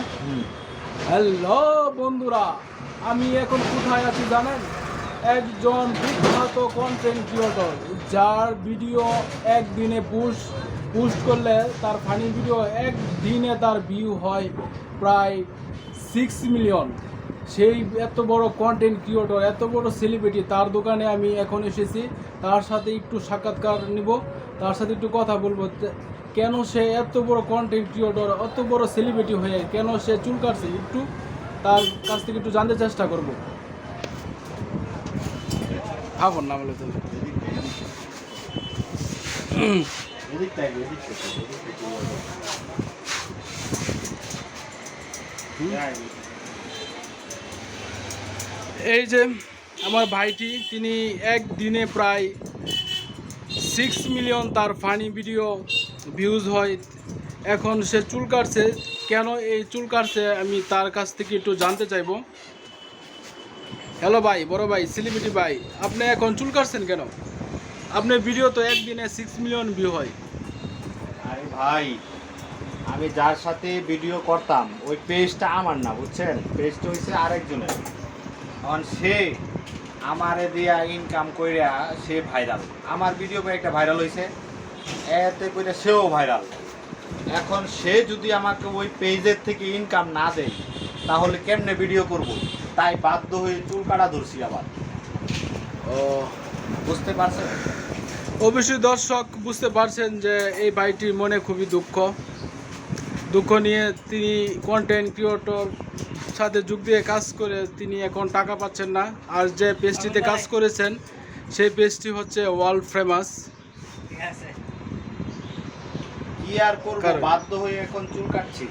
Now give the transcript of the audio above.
আছে? হ্যালো বন্ধুরা, আমি এখন কোথায় আছি জানেন? একজন বিখ্যাত কন্টেন্ট ক্রিয়েটর যার ভিডিও একদিনে পুস্ট পোস্ট করলে তার ফানি ভিডিও একদিনে তার ভিউ হয় প্রায় সিক্স মিলিয়ন সেই এত বড় কন্টেন্ট ক্রিয়েটর এত বড় সেলিব্রিটি তার দোকানে আমি এখন এসেছি। তার সাথে একটু সাক্ষাৎকার নিব। তার সাথে একটু কথা বলব। কেন সে এত বড় কন্টেন্ট ক্রিয়েটর এত বড় সেলিব্রিটি হয়ে কেন সে চুল কাটছে? একটু তার কাছ থেকে একটু জানতে চেষ্টা করব। ভাবুন না বলে এই যে আমার ভাইটি, তিনি একদিনে প্রায় সিক্স মিলিয়ন তার ফানি ভিডিও ভিউজ হয়। এখন সে চুল কাটছে। কেন এই চুল কাটছে আমি তার কাছ থেকে একটু জানতে চাইব। হ্যালো ভাই, বড় ভাই সেলিব্রিটি ভাই, আপনি এখন চুল কাটছেন কেন? আপনার ভিডিও তো একদিনে সিক্স মিলিয়ন ভিউ হয়। আরে ভাই, আমি যার সাথে ভিডিও করতাম, ওই পেজটা আমার না, বুঝছেন? পেজটা হয়েছে আরেকজনের। কারণ সে আমারে দিয়া ইনকাম কইরা সে ভাইরাল আমার ভিডিও একটা ভাইরাল হয়েছে এতে কইরা সেও ভাইরাল এখন সে যদি আমাকে ওই পেজের থেকে ইনকাম না দেয় তাহলে কেমনে ভিডিও করব? তাই বাধ্য হয়ে চুল কাটা ধরছি আবার। ও বুঝতে পারছেন? অবশ্যই দর্শক বুঝতে পারছেন যে এই ভাইটির মনে খুবই দুঃখ। দুঃখ নিয়ে তিনি কন্টেন্ট ক্রিয়েটর সাথে যোগ দিয়ে কাজ করে তিনি এখন টাকা পাচ্ছেন না। আর যে পেজটিতে কাজ করেছেন সেই পেজটি হচ্ছে ওয়ার্ল্ড ফেমাস কি আর করব বাধ্য হয়ে এখন চুল কাটছি।